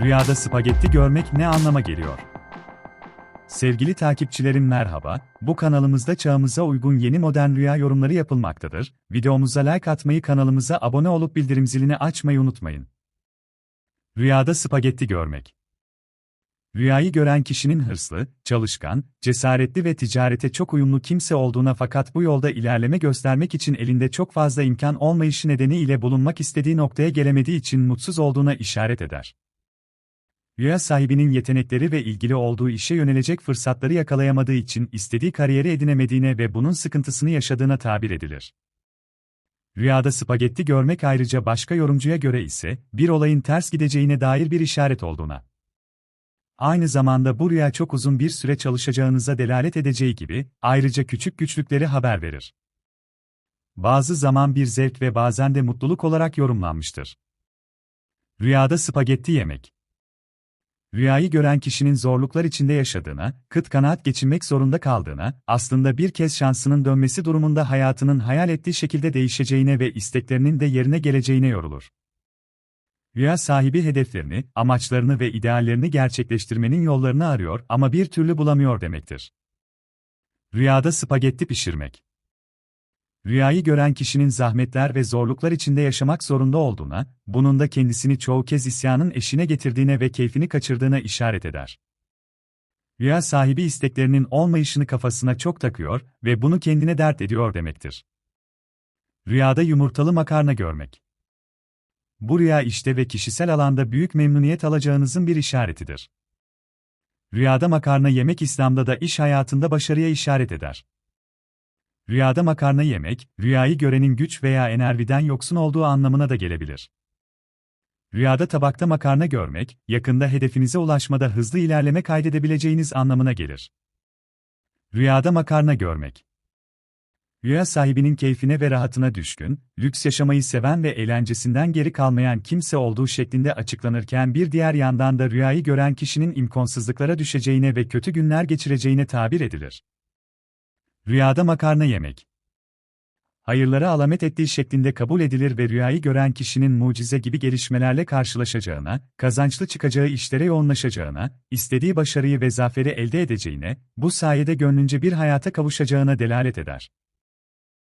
Rüyada spagetti görmek ne anlama geliyor? Sevgili takipçilerim merhaba, bu kanalımızda çağımıza uygun yeni modern rüya yorumları yapılmaktadır. Videomuza like atmayı kanalımıza abone olup bildirim zilini açmayı unutmayın. Rüyada spagetti görmek. Rüyayı gören kişinin hırslı, çalışkan, cesaretli ve ticarete çok uyumlu kimse olduğuna fakat bu yolda ilerleme göstermek için elinde çok fazla imkan olmayışı nedeniyle bulunmak istediği noktaya gelemediği için mutsuz olduğuna işaret eder. Rüya sahibinin yetenekleri ve ilgili olduğu işe yönelecek fırsatları yakalayamadığı için istediği kariyeri edinemediğine ve bunun sıkıntısını yaşadığına tabir edilir. Rüyada spagetti görmek ayrıca başka yorumcuya göre ise, bir olayın ters gideceğine dair bir işaret olduğuna. Aynı zamanda bu rüya çok uzun bir süre çalışacağınıza delalet edeceği gibi, ayrıca küçük güçlükleri haber verir. Bazı zaman bir zevk ve bazen de mutluluk olarak yorumlanmıştır. Rüyada spagetti yemek Rüyayı gören kişinin zorluklar içinde yaşadığına, kıt kanaat geçinmek zorunda kaldığına, aslında bir kez şansının dönmesi durumunda hayatının hayal ettiği şekilde değişeceğine ve isteklerinin de yerine geleceğine yorulur. Rüya sahibi hedeflerini, amaçlarını ve ideallerini gerçekleştirmenin yollarını arıyor ama bir türlü bulamıyor demektir. Rüyada spagetti pişirmek Rüyayı gören kişinin zahmetler ve zorluklar içinde yaşamak zorunda olduğuna, bunun da kendisini çoğu kez isyanın eşine getirdiğine ve keyfini kaçırdığına işaret eder. Rüya sahibi isteklerinin olmayışını kafasına çok takıyor ve bunu kendine dert ediyor demektir. Rüyada yumurtalı makarna görmek. Bu rüya işte ve kişisel alanda büyük memnuniyet alacağınızın bir işaretidir. Rüyada makarna yemek İslam'da da iş hayatında başarıya işaret eder. Rüyada makarna yemek, rüyayı görenin güç veya enerjiden yoksun olduğu anlamına da gelebilir. Rüyada tabakta makarna görmek, yakında hedefinize ulaşmada hızlı ilerleme kaydedebileceğiniz anlamına gelir. Rüyada makarna görmek. Rüya sahibinin keyfine ve rahatına düşkün, lüks yaşamayı seven ve eğlencesinden geri kalmayan kimse olduğu şeklinde açıklanırken bir diğer yandan da rüyayı gören kişinin imkansızlıklara düşeceğine ve kötü günler geçireceğine tabir edilir. Rüyada makarna yemek. Hayırlara alamet ettiği şeklinde kabul edilir ve rüyayı gören kişinin mucize gibi gelişmelerle karşılaşacağına, kazançlı çıkacağı işlere yoğunlaşacağına, istediği başarıyı ve zaferi elde edeceğine, bu sayede gönlünce bir hayata kavuşacağına delalet eder.